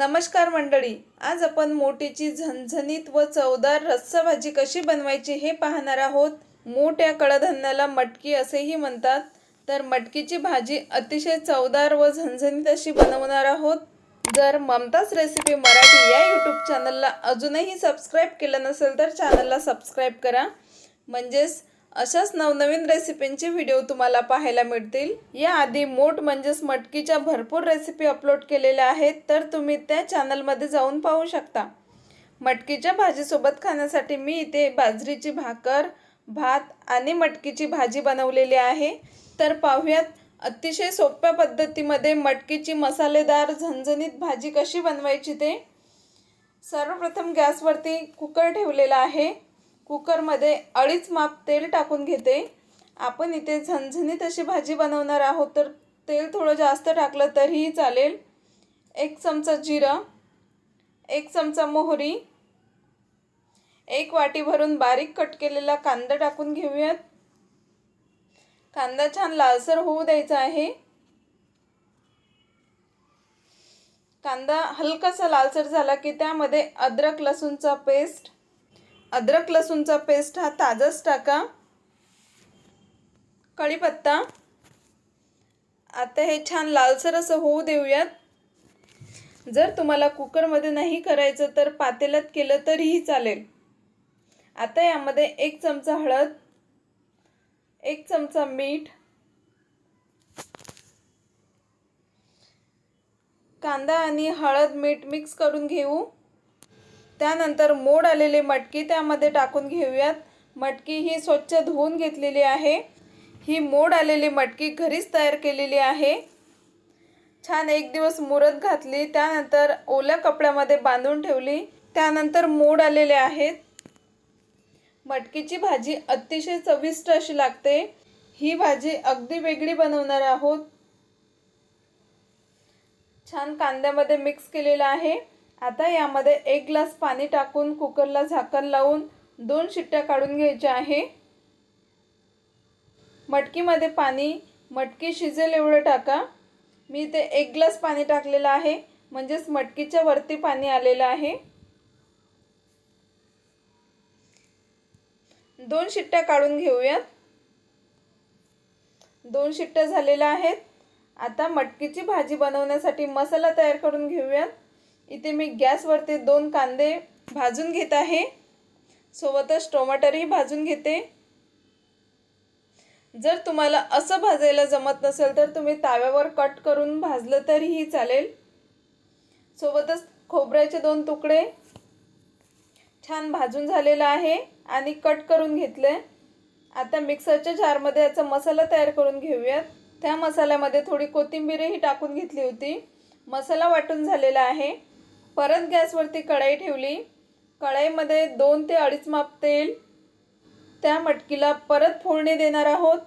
नमस्कार मंडळी आज आपण मोठीची झणझणीत व चवदार रस्सा भाजी कशी बनवायची हे पाहणार आहोत. मोठ या कडधान्याला मटकी असेही म्हणतात. तर मटकीची भाजी अतिशय चवदार व झणझणीत अशी बनवणार आहोत. जर ममताच रेसिपी मराठी या यूट्यूब चॅनलला अजूनही सबस्क्राईब केलं नसेल तर चॅनलला सबस्क्राईब करा. म्हणजेच अशाच नवनवीन रेसिपींचे व्हिडिओ तुम्हाला पाहायला मिळतील. याआधी मोठ म्हणजेच मटकीच्या भरपूर रेसिपी अपलोड केलेल्या आहेत तर तुम्ही त्या चॅनलमध्ये जाऊन पाहू शकता. मटकीच्या भाजीसोबत खाण्यासाठी मी इथे बाजरीची भाकर भात आणि मटकीची भाजी बनवलेली आहे. तर पाहूयात अतिशय सोप्या पद्धतीमध्ये मटकीची मसालेदार झणझणीत भाजी कशी बनवायची ते. सर्वप्रथम गॅसवरती कुकर ठेवलेला आहे. कुकरमध्ये अडीच माप तेल टाकून घेते. आपण इथे झणझणीत अशी भाजी बनवणार आहोत. तर तेल थोडं जास्त टाकलं तरीही चालेल. एक चमचा जिरं एक चमचा मोहरी एक वाटी भरून बारीक कट केलेला कांदा टाकून घेऊयात. कांदा छान लालसर होऊ द्यायचा आहे. कांदा हलकासा लालसर झाला की त्यामध्ये अद्रक लसूणचा पेस्ट अद्रक लसूणचा पेस्ट हा ताजाच टाका. कढीपत्ता. आता हे छान लालसर असं होऊ देऊयात. जर तुम्हाला कुकरमध्ये नाही करायचं तर पातेल्यात केलं तरीही चालेल. आता यामध्ये एक चमचा हळद एक चमचा मीठ कांदा आणि हळद मीठ मिक्स करून घेऊ. त्यानंतर मोड आलेली मटकी त्यामध्ये टाकून घेऊयात. मटकी ही स्वच्छ धुवून घेतलेली आहे. ही मोड आलेली मटकी घरीच तयार केलेली आहे. छान एक दिवस मुरत घातली त्यानंतर ओल्या कपड्यामध्ये बांधून ठेवली त्यानंतर मोड आलेले आहेत. मटकीची भाजी अतिशय चविष्ट अशी लागते. ही भाजी अगदी वेगळी बनवणार आहोत. छान कांद्यामध्ये मिक्स केलेलं आहे. आता यामध्ये एक ग्लास पाणी टाकून कुकरला झाकण लावून दोन शिट्ट्या काढून घ्यायच्या आहे. मटकीमध्ये पाणी मटकी शिजेल एवढं टाका. मी इथे एक ग्लास पाणी टाकलेलं आहे म्हणजेच मटकीच्या वरती पाणी आलेलं आहे. दोन शिट्ट्या काढून घेऊयात. दोन शिट्ट्या झालेल्या आहेत. आता मटकीची भाजी बनवण्यासाठी मसाला तयार करून घेऊयात. इथे मी गॅसवरती दोन कांदे भाजून घेत आहे. सोबतच टोमाटरही भाजून घेते. जर तुम्हाला असं भाजायला जमत नसेल तर तुम्ही ताव्यावर कट करून भाजलं तरीही चालेल. सोबतच खोबऱ्याचे दोन तुकडे छान भाजून झालेलं आहे आणि कट करून घेतले. आता मिक्सरच्या जारमध्ये याचा मसाला तयार करून घेऊयात. त्या मसाल्यामध्ये थोडी कोथिंबीरही टाकून घेतली होती. मसाला वाटून झालेला आहे. परत गॅसवरती कढाई ठेवली. कढाईमध्ये दोन ते अडीच माप तेल त्या मटकीला परत फोडणी देणार आहोत.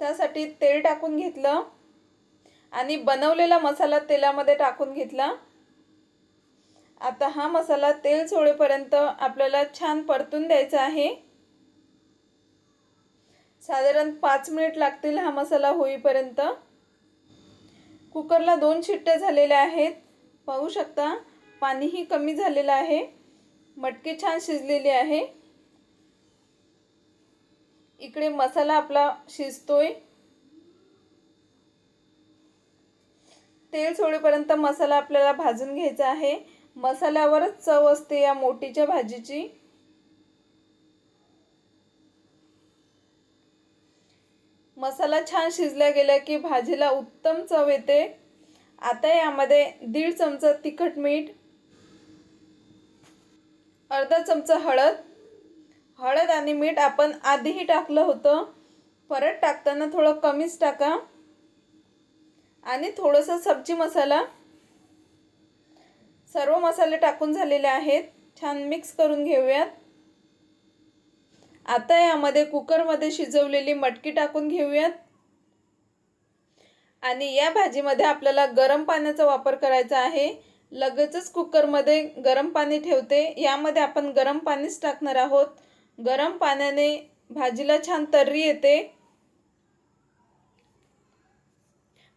त्यासाठी तेल टाकून घेतलं आणि बनवलेला मसाला तेलामध्ये टाकून घेतला. आता हा मसाला तेल सोडेपर्यंत आपल्याला छान परतून द्यायचा आहे. साधारण पाच मिनिट लागतील हा मसाला होईपर्यंत. कुकरला दोन शिट्ट्या झालेल्या आहेत. पाहू शकता पाणीही कमी झालेलं आहे. मटके छान शिजलेली आहे. इकडे मसाला आपला शिजतोय. तेल सोडेपर्यंत मसाला आपल्याला भाजून घ्यायचा आहे. मसाल्यावरच चव असते या मोठीच्या भाजीची. मसाला छान शिजल्या गेला की भाजीला उत्तम चव येते. आता यामध्ये दीड चमचा तिखट मीठ अर्धा चमचा हळद. हळद आणि मीठ आपण आधीही टाकलं होतं. परत टाकताना थोडं कमीच टाका. आणि थोडंसं सब्जी मसाला. सर्व मसाले टाकून झालेले आहेत. छान मिक्स करून घेऊयात. आता यामध्ये कुकरमध्ये शिजवलेली मटकी टाकून घेऊयात. आणि या भाजीमध्ये आपल्याला गरम पाण्याचा वापर करायचा आहे. लगेचच कुकरमध्ये गरम पाणी ठेवते. यामध्ये आपण गरम पाणीच टाकणार आहोत. गरम पाण्याने भाजीला छान तर्री येते.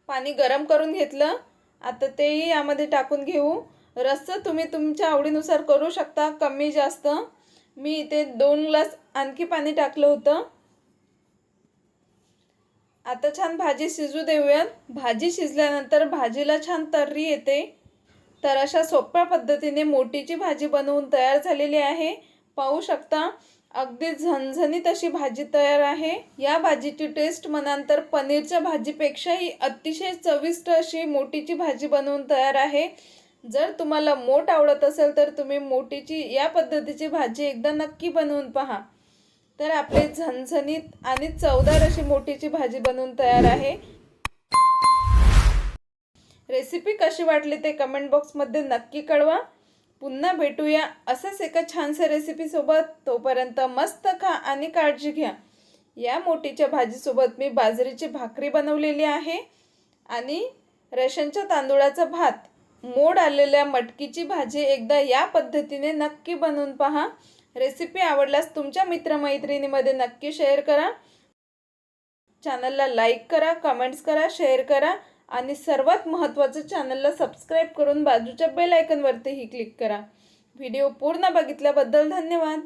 पाणी गरम करून घेतलं. आता तेही यामध्ये टाकून घेऊ. रस्सा तुम्ही तुमच्या आवडीनुसार करू शकता. कमी जास्त. मी इथे दोन ग्लास आणखी पाणी टाकलं होतं. आता छान भाजी शिजू देऊयात. भाजी शिजल्यानंतर भाजीला छान तर्री येते. तर अशा सोप्या पद्धतीने मोठीची भाजी बनवून तयार झालेली आहे. पाहू शकता अगदी झणझणीत अशी भाजी तयार आहे. या भाजीची टेस्ट म्हणानंतर तर पनीरच्या भाजीपेक्षाही अतिशय चविष्ट अशी मोठीची भाजी बनवून तयार आहे. जर तुम्हाला मोठ आवडत असेल तर तुम्ही मोठीची या पद्धतीची भाजी एकदा नक्की बनवून पहा. तर आपली झणझणीत आणि चवदार अशी मोठीची भाजी बनवून तयार आहे. रेसिपी कशी वाटली ते कमेंट बॉक्समध्ये नक्की कळवा. पुन्हा भेटूया असंच एका छानशा रेसिपीसोबत तोपर्यंत मस्त खा आणि काळजी घ्या. या मोठीच्या भाजीसोबत मी बाजरीची भाकरी बनवलेली आहे. आणि रेशनच्या तांदूळाचा भात. मोड आलेल्या मटकीची भाजी एकदा या पद्धतीने नक्की बनवून पहा. रेसिपी आवडल्यास तुमच्या मित्रमैत्रिणीमध्ये नक्की शेअर करा. चॅनलला लाईक करा कमेंट्स करा शेअर करा आणि सर्वात महत्त्वाचं चॅनलला सबस्क्राईब करून बाजूच्या बेल आयकनवरतीही क्लिक करा. व्हिडिओ पूर्ण बघितल्याबद्दल धन्यवाद.